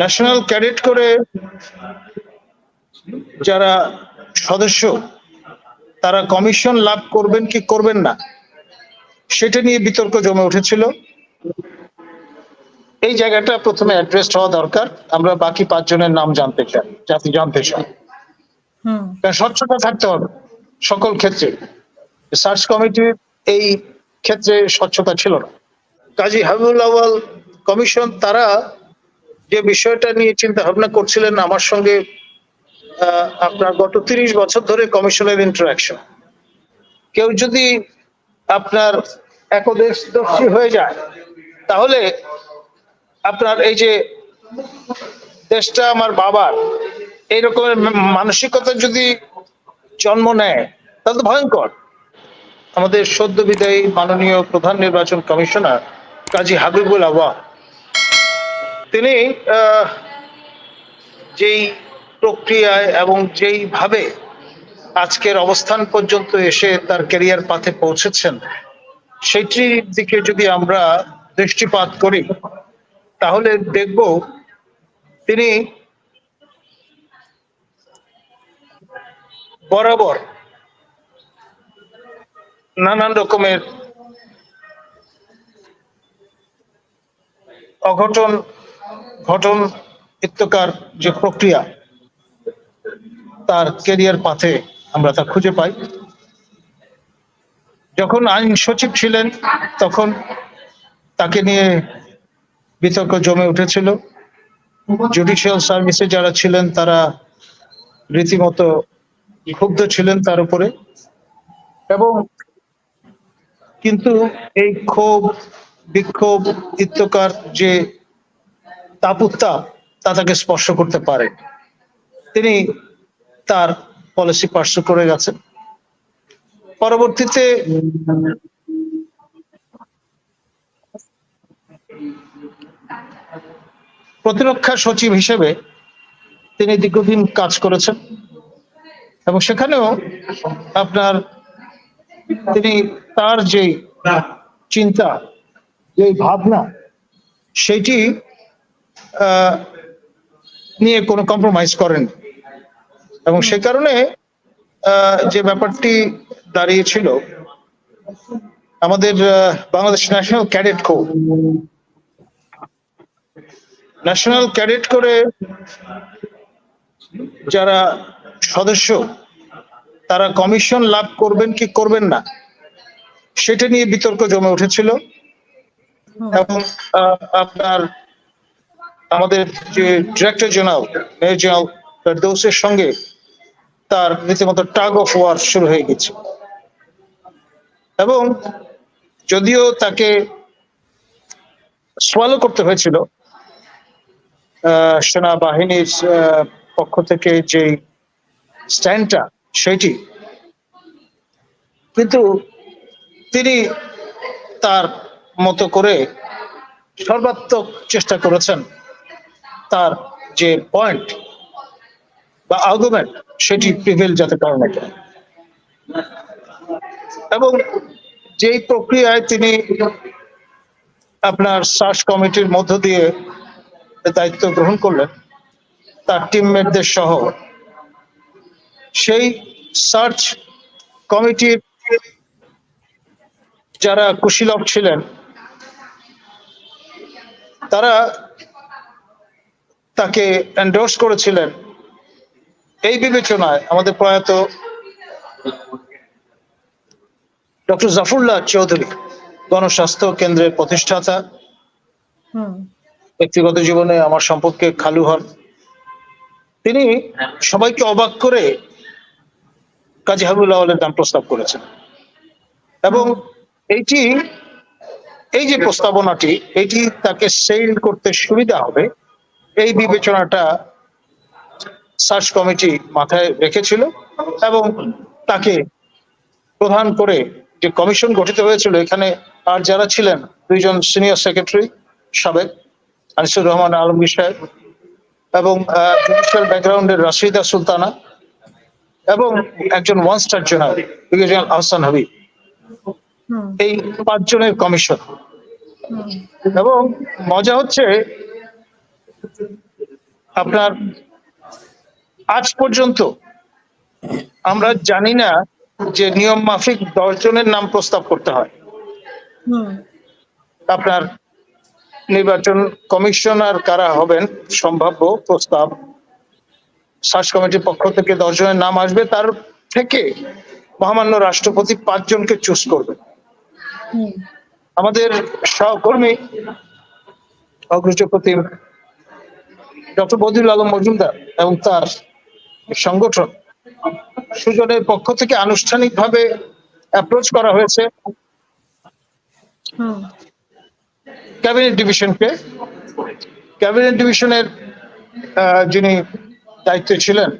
National cadet করে যারা সদস্য তারা কমিশন লাভ করবেন কি করবেন না সেটা নিয়ে বিতর্ক জমে উঠেছিল। এই জায়গাটা প্রথমে অ্যাড্রেস হওয়া দরকার। আমরা বাকি পাঁচজনের নাম জানতে চাই জাতি জানতে চাই। স্বচ্ছতা থাকতে হবে সকল ক্ষেত্রে। সার্চ কমিটির এই ক্ষেত্রে স্বচ্ছতা ছিল না। কাজী হাবিবুল আওয়াল কমিশন তারা যে বিষয়টা নিয়ে চিন্তা ভাবনা করছিলেন আমার সঙ্গে আপনার গত তিরিশ বছর ধরে কমিশনের ইন্টারাকশন কেউ যদি আপনার একদেশদর্শী হয়ে যায়, তাহলে আপনার এই যে দেশটা আমার বাবার, এই রকমের মানসিকতা যদি জন্ম নেয়, তাহলে তো ভয়ঙ্কর। আমাদের সদ্য বিদায়ী মাননীয় প্রধান নির্বাচন কমিশনার কাজী হাবিবুল আওয়াল তিনি যেই প্রক্রিয়ায় এবং যেইভাবে আজকের অবস্থান পর্যন্ত এসে তার ক্যারিয়ার পাথে পৌঁছেছেন সেটির দিকে যদি আমরা দৃষ্টিপাত করি, তাহলে দেখব তিনি বরাবর নানান রকমের অঘটন ঘটন ইত্যকার যে প্রক্রিয়া, তার কেরিয়ার পাথে আমরা তা খুঁজে পাই। যখন আইন সচিব ছিলেন, তখন তাকে নিয়ে বিতর্ক জমে উঠেছিল। জুডিশিয়াল সার্ভিসে যারা ছিলেন, তারা রীতিমতো ক্ষুব্ধ ছিলেন তার উপরে। এবং কিন্তু এই ক্ষোভ, বিক্ষোভ ইত্যকার যে তাপুত্তাপ তা তাকে স্পর্শ করতে পারে। তিনি তার পলিসি পার্শ্ব করে গেছেন। পরবর্তীতে প্রতিরক্ষা সচিব হিসেবে তিনি দীর্ঘদিন কাজ করেছেন এবং সেখানেও আপনার তিনি তার যে চিন্তা যে ভাবনা সেটি নিয়ে কোনো কম্প্রোমাইজ করেন। এবং সে কারণে যে ব্যাপারটি দাঁড়িয়েছিল, আমাদের বাংলাদেশ ন্যাশনাল ক্যাডেট কো ন্যাশনাল ক্যাডেট করে যারা সদস্য, তারা কমিশন লাভ করবেন কি করবেন না, সেটা নিয়ে বিতর্ক জমে উঠেছিল। এবং আপনার আমাদের যে ডিরেক্টর জেনারেল মেজর জেনারেল ফেরদৌসের সঙ্গে তার রীতিমতো টাগ অফ ওয়ার শুরু হয়ে গেছে। এবং যদিও তাকে সোয়ালো করতে হয়েছিল সেনাবাহিনীর পক্ষ থেকে যে স্ট্যান্ডটা সেটি কিন্তু তিনি তার মতো করে সর্বাত্মক চেষ্টা করেছেন। তার যে পয়েন্ট বা আর্গুমেন্ট সেটি প্রিভেল যাতে কারণে এবং যেই প্রক্রিয়ায় তিনি আপনার সার্চ কমিটির মধ্য দিয়ে দায়িত্ব গ্রহণ করলেন, তার টিমমেটদের সহ, সেই সার্চ কমিটির যারা কুশীলভ ছিলেন, তারা তাকে এন্ডোর্স করেছিলেন। এই বিবেচনায় আমাদের প্রয়াত ডক্টর জাফরুল্লাহ চৌধুরী গণস্বাস্থ্য কেন্দ্রের প্রতিষ্ঠাতা। হুম। ব্যক্তিগত জীবনে আমার সম্পর্কে খালু হন। তিনি সবাইকে অবাক করে কাজী হাবিবুল্লাহ নাম প্রস্তাব করেছেন। এবং এইটি এই যে প্রস্তাবনাটি এটি তাকে সেল করতে সুবিধা হবে এই বিবেচনাটা সার্চ কমিটি মাথায় রেখেছিল এবং তাকে প্রধান করে যে কমিশন গঠিত হয়েছিল এখানে আর যারা ছিলেন দুইজন সিনিয়র সেক্রেটারি সাবেক আনিসুর রহমান আলমগীর সাহেব এবং জুডিশিয়াল ব্যাকগ্রাউন্ডের রাশিদা সুলতানা এবং একজন one star general brigadier Ahsan Habib. এই পাঁচজনের কমিশন। এবং মজা হচ্ছে আপনার আজ পর্যন্ত আমরা জানি না যে নিয়ম মাফিক দশ জনের নাম প্রস্তাব করতে হয়। আপনার নির্বাচন কমিশনার কারা হবেন সম্ভাব্য প্রস্তাব? সার্চ কমিটির পক্ষ থেকে দশ জনের নাম আসবে তার থেকে মহামান্য রাষ্ট্রপতি পাঁচজনকে চুজ করবে আমাদের সহকর্মী অগ্রজপতি ডক্টর বদিউল আলম মজুমদার এবং তার সংগঠন সুজনের পক্ষ থেকে আনুষ্ঠানিকভাবে অ্যাপ্রোচ করা হয়েছে। ক্যাবিনেট ডিভিশনকে। ক্যাবিনেট ডিভিশনের যিনি দায়িত্বে ছিলেন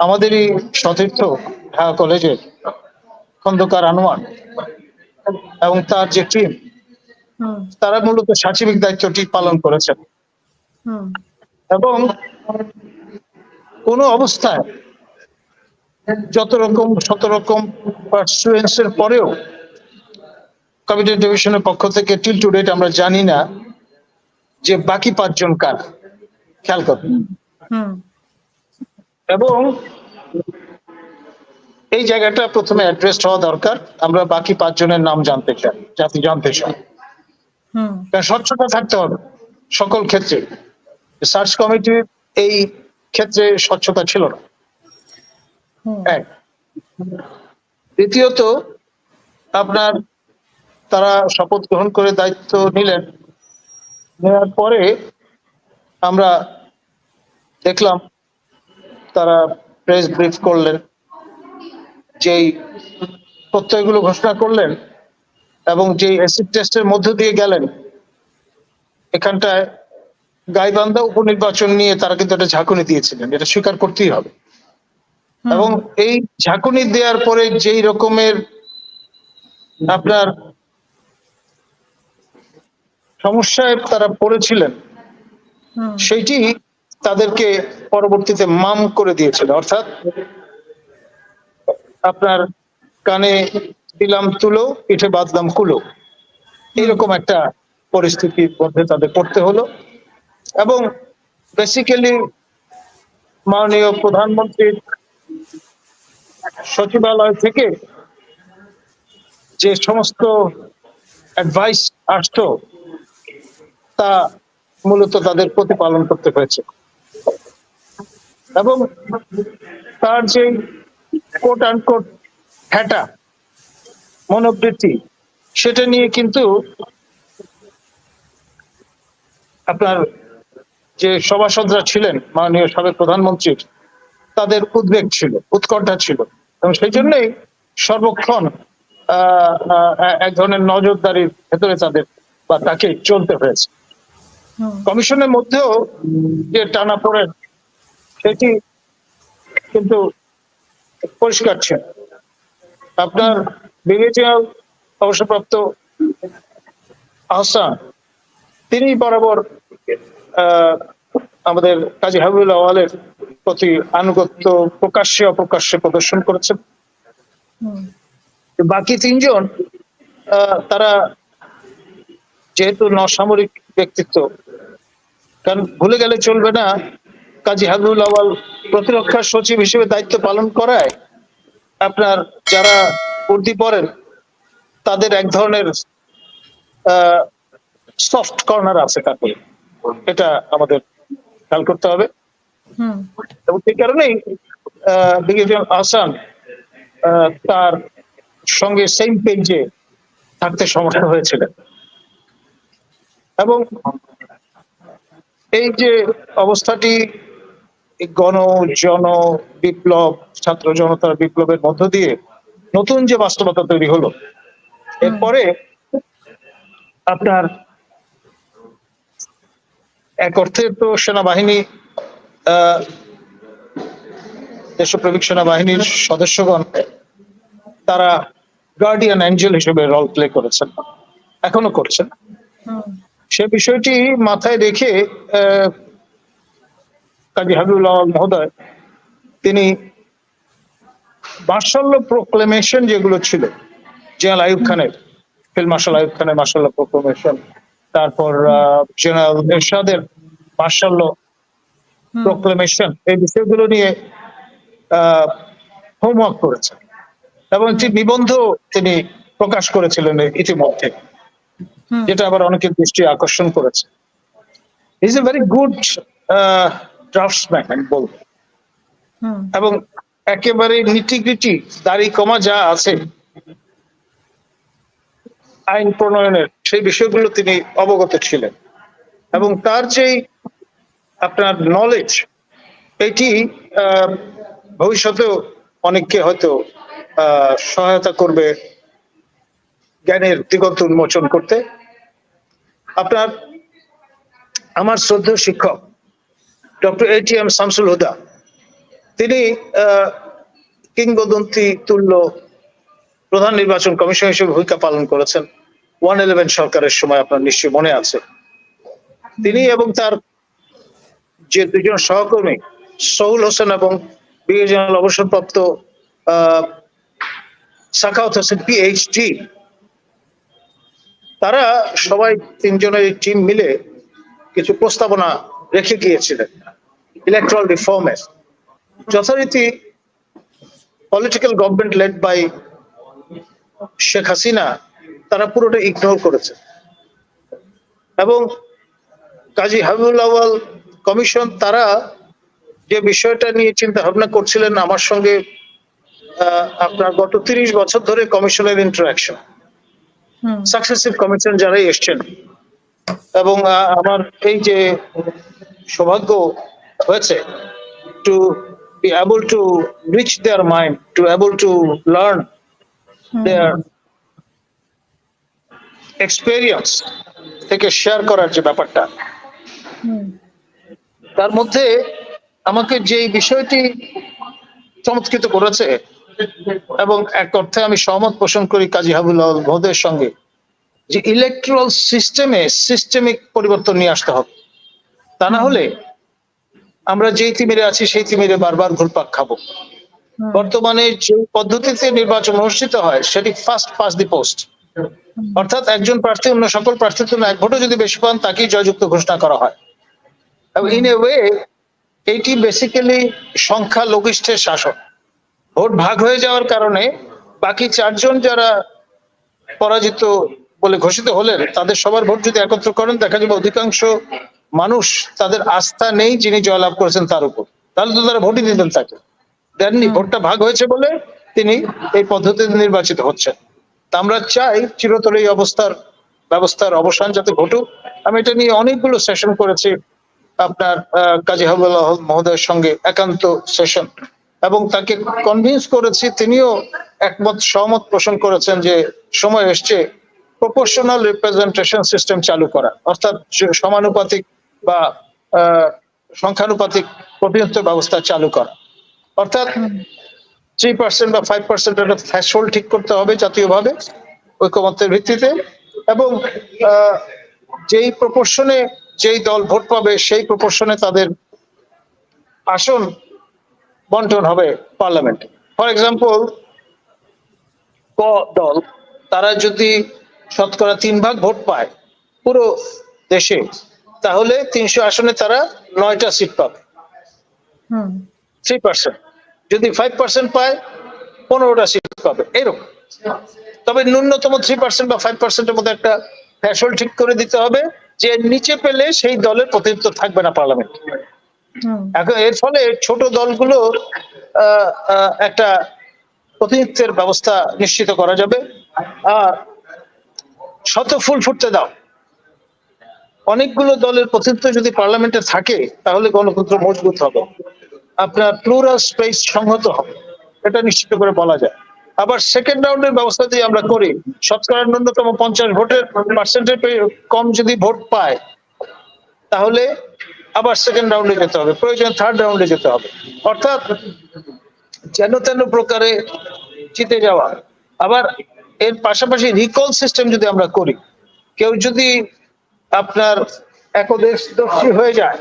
আমাদেরই সতীর্থ ঢাকা কলেজের খন্দকার আনোয়ার এবং তার যে টিম তারা মূলত সাচিবিক দায়িত্বটি পালন করেছেন। এবং কোন অবস্থায় যত রকম শত রকম পার্সুয়েন্সের পরেও কমিটি ডিভিশনের পক্ষ থেকে টিল টু ডেট আমরা জানি না যে বাকি পাঁচজন কার খেয়াল হুম এবং এই জায়গাটা প্রথমে অ্যাড্রেস হওয়া দরকার। আমরা বাকি পাঁচজনের নাম জানতে চাই জাতি জানতে চাই। কারণ স্বচ্ছতা থাকতে হবে সকল ক্ষেত্রে। সার্চ কমিটির এই ক্ষেত্রে স্বচ্ছতা ছিল না। এক। দ্বিতীয়ত আপনার তারা শপথ গ্রহণ করে দায়িত্ব নিলেন। নেওয়ার পরে আমরা দেখলাম তারা প্রেস ব্রিফ করলেন যেই প্রত্যয়গুলো ঘোষণা করলেন এবং যে অ্যাসিড টেস্টের মধ্য দিয়ে গেলেন এখানটায় গাইবান্ধা উপনির্বাচন নিয়ে তারা কিন্তু একটা ঝাঁকুনি দিয়েছিলেন এটা স্বীকার করতেই হবে। এবং এই ঝাঁকুনি দেওয়ার পরে যেই রকমের আপনার সমস্যায় তারা পড়েছিলেন সেইটি তাদেরকে পরবর্তীতে মাম করে দিয়েছিল। অর্থাৎ আপনার কানে দিলাম তুলো পিঠে বাঁধলাম কুলো। এইরকম একটা পরিস্থিতির মধ্যে তাদের পড়তে হলো। এবং বেসিক্যালি মাননীয় প্রধানমন্ত্রীর সচিবালয় থেকে যে সমস্ত অ্যাডভাইস আসতো, তা মূলত তাদের প্রতিপালন করতে হয়েছে। এবং তার যে কোট আনকোট হ্যাটা মনোবৃত্তি, সেটা নিয়ে কিন্তু আপনার যে সভাসদরা ছিলেন মাননীয় সাবেক প্রধানমন্ত্রীর তাদের উদ্বেগ ছিল উৎকণ্ঠা ছিল। এবং সেই জন্যই সর্বক্ষণ এক ধরনের নজরদারির ভেতরে তাদের বা তাকে চলতে হয়েছে। কমিশনের মধ্যেও যে টানা পড়েন সেটি কিন্তু পরিষ্কার ছিল। আপনার বিবেচনাল অবসরপ্রাপ্ত আহসান তিনি বরাবর আমাদের কাজী হাবিবুল আওয়ালের প্রতি আনুগত্য প্রকাশ্যে অপ্রকাশ্যে প্রদর্শন করেছেন। বাকি তিনজন তারা যেহেতু নসামরিক ব্যক্তিত্ব কারণ ভুলে গেলে চলবে না কাজী হাবিবুল আওয়াল প্রতিরক্ষা সচিব হিসেবে দায়িত্ব পালন করায় আপনার যারা উর্দি পড়েন তাদের এক ধরনের সফট কর্নার আছে তাকে এটা আমাদের খেয়াল করতে হবে। এবং সেই কারণেই ব্রিগেডিয়ার আহসান আহ, তার সঙ্গে সেম পেজে থাকতে সমস্যা হয়েছিলেন। এবং এই যে অবস্থাটি গণ জন বিপ্লব ছাত্র জনতার বিপ্লবের মধ্য দিয়ে নতুন যে বাস্তবতা তৈরি হলো এরপরে আপনার এক অর্থে তো সেনাবাহিনী দেশপ্রেমিক সেনাবাহিনীর সদস্যগণ, তারা গার্ডিয়ান অ্যাঞ্জেল হিসেবে রোল প্লে করেছেন, এখনও করছেন। সে বিষয়টি মাথায় রেখে কাজী হাবিবুল আওয়াল মহোদয়, তিনি মার্শাল্য প্রোক্লেমেশন যেগুলো ছিল, জেনারেল আয়ুব খানের, ফিল্ড মার্শাল আয়ুব খানের মার্শাল্য প্রোক্লেমেশন তারপর জেনারেল এরশাদের মার্শাল্য হুম, প্রোক্লেমেশন এই বিষয়গুলো নিয়ে হোমওয়ার্ক করেছেন। এবং একটি নিবন্ধ তিনি প্রকাশ করেছিলেন ইতিমধ্যে যেটা আবার অনেকের দৃষ্টি আকর্ষণ করেছে। Is a very good draftsman আমি বলব। এবং একেবারে নিটিগ্রিটি দাড়ি কমা যা আছে আইন প্রণয়নের সেই বিষয়গুলো তিনি অবগত ছিলেন। এবং তার যেই আপনার নলেজ এটি ভবিষ্যতেও অনেককে হয়তো সহায়তা করবে জ্ঞানের দিগন্ত উন্মোচন করতে। আপনার, আমার শ্রদ্ধেয় শিক্ষক, doctor A T M Shamsul Huda, তিনি কিংবদন্তি তুল্য প্রধান নির্বাচন কমিশন হিসেবে ভূমিকা পালন করেছেন। ওয়ান ইলেভেন সরকারের সময় আপনার নিশ্চয়ই মনে আছে। তিনি এবং তার যে দুজন সহকর্মী সহুল হোসেন এবং বিএজনাল অবসরপ্রাপ্ত সাখাওয়াত হোসেন পিএইচডি তারা সবাই তিনজনের টিম মিলে কিছু প্রস্তাবনা রেখে গিয়েছিলেন। ইলেকট্রাল রিফর্মের যথারীতি political government led by Sheikh Hasina তারা পুরোটা ইগনোর করেছে। এবং কাজী হাবিবুল আওয়াল কমিশন তারা যে বিষয়টা নিয়ে চিন্তা ভাবনা করছিলেন আমার সঙ্গে আপনার গত তিরিশ বছর ধরে কমিশনের ইন্টারাকশন সাকসেসিভ কমিশন যারাই এসছেন। এবং আমার এই যে সৌভাগ্য হয়েছে to be able to reach their mind to able to learn their experience থেকে শেয়ার করার যে ব্যাপারটা। তার মধ্যে আমাকে যে বিষয়টি চমৎকৃত করেছে এবং এক অর্থে আমি সহমত পোষণ করি কাজী হাবুল্লাহ ভোদের সঙ্গে যে ইলেকট্রাল সিস্টেমে সিস্টেমিক পরিবর্তন নিয়ে আসতে হবে। তা না হলে আমরা যেই তিমিরে আছি সেই তিমিরে বারবার ঘুরপাক খাব। বর্তমানে যে পদ্ধতিতে নির্বাচন অনুষ্ঠিত হয় সেটি ফার্স্ট পাস দি পোস্ট অর্থাৎ একজন প্রার্থী অন্য সকল প্রার্থীর তুলনায় এক ভোটও যদি বেশি পান তাকেই জয়যুক্ত ঘোষণা করা হয়। এবং ইন এ ওয়ে এইটি বেসিক্যালি সংখ্যা লঘিষ্ঠের শাসন। ভোট ভাগ হয়ে যাওয়ার কারণে বাকি চারজন যারা পরাজিত বলে ঘোষিত হলেন তাদের সবার ভোট যদি একত্র করেন দেখা যাবে অধিকাংশ মানুষ তাদের আস্থা নেই যিনি জয়লাভ করেছেন তার উপর। তাহলে তো তারা ভোটই দিতেন তাকে। দেননি ভোটটা ভাগ হয়েছে বলে তিনি এই পদ্ধতিতে নির্বাচিত হচ্ছেন। আমরা চাই চিরতরে এই অবস্থার ব্যবস্থার অবসান যাতে ঘটুক। আমি এটা নিয়ে অনেকগুলো সেশন করেছি। আপনার কাজী হাবুল্লাহ মহোদয়ের সঙ্গে একান্ত সেশন এবং তাকে কনভিন্স করেছি, তিনিও একমত, সহমত পোষণ করেছেন যে সময় এসছে প্রপোর্শনাল রিপ্রেজেন্টেশন সিস্টেম চালু করা। অর্থাৎ সমানুপাতিক বা সংখ্যানুপাতিক প্রতিনিধিত্ব ব্যবস্থা চালু করা। অর্থাৎ থ্রি পার্সেন্ট বা ফাইভ পার্সেন্ট একটা থ্রেশহোল্ড ঠিক করতে হবে জাতীয়ভাবে ঐকমত্যের ভিত্তিতে এবং যেই প্রপোর্শনে যেই দল ভোট পাবে সেই প্রপোর্শনে তাদের আসন বন্টন হবে পার্লামেন্টে ফর এক্সাম্পল ক দল তারা যদি শতকরা তিন ভাগ ভোট পায় পুরো দেশে তাহলে তিনশো আসনে তারা নয়টা সিট পাবে। হুম, থ্রি পার্সেন্ট যদি ফাইভ পার্সেন্ট পায় পনেরোটা সিট পাবে। এরকম। তবে ন্যূনতম থ্রি পার্সেন্ট বা ফাইভ পার্সেন্টের মধ্যে একটা ফ্যাশল ঠিক করে দিতে হবে যে নিচে পেলে সেই দলের প্রতিনিধিত্ব থাকবে না পার্লামেন্ট এখন এর ফলে ছোট দলগুলো একটা প্রতিনিধিত্বের ব্যবস্থা নিশ্চিত করা যাবে। আর শত ফুল ফুটতে দাও। অনেকগুলো দলের প্রতিনিধিত্ব যদি পার্লামেন্টে থাকে তাহলে গণতন্ত্র মজবুত হবে। আপনার প্লুরাল স্পেস সংহত হবে। এটা নিশ্চিত করে বলা যায়। আবার সেকেন্ড রাউন্ডের ব্যবস্থা যদি আমরা করি, শতকরা ন্যূনতম পঞ্চাশ ভোটের পার্সেন্টের কম যদি ভোট পায়, তাহলে আবার সেকেন্ড রাউন্ডে যেতে হবে। প্রয়োজন থার্ড রাউন্ডে যেতে হবে। অর্থাৎ যেন তেন প্রকারে জিতে যাওয়া। আবার এর পাশাপাশি রিকল সিস্টেম যদি আমরা করি, কেউ যদি আপনার একদেশদর্শী হয়ে যায়,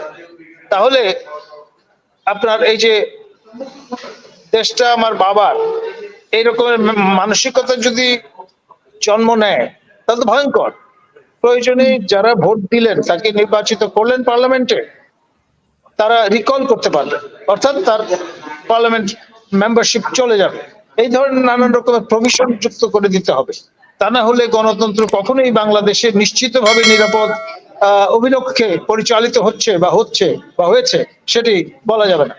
তাহলে আপনার এই যে দেশটা আমার বাবার এই রকমের মানসিকতা যদি জন্ম নেয়, তাহলে তো ভয়ঙ্কর। প্রয়োজনে যারা ভোট দিলেন, তাকে নির্বাচিত করলেন পার্লামেন্টে, তারা রিকল করতে পারবে। অর্থাৎ তার পার্লামেন্ট মেম্বারশিপ চলে যাবে। এই ধরনের নানান রকমের প্রভিশন যুক্ত করে দিতে হবে। তা না হলে গণতন্ত্র কখনোই বাংলাদেশে নিশ্চিতভাবে নিরাপদ আহ, অভিলক্ষে পরিচালিত হচ্ছে বা হচ্ছে বা হয়েছে সেটি বলা যাবে না।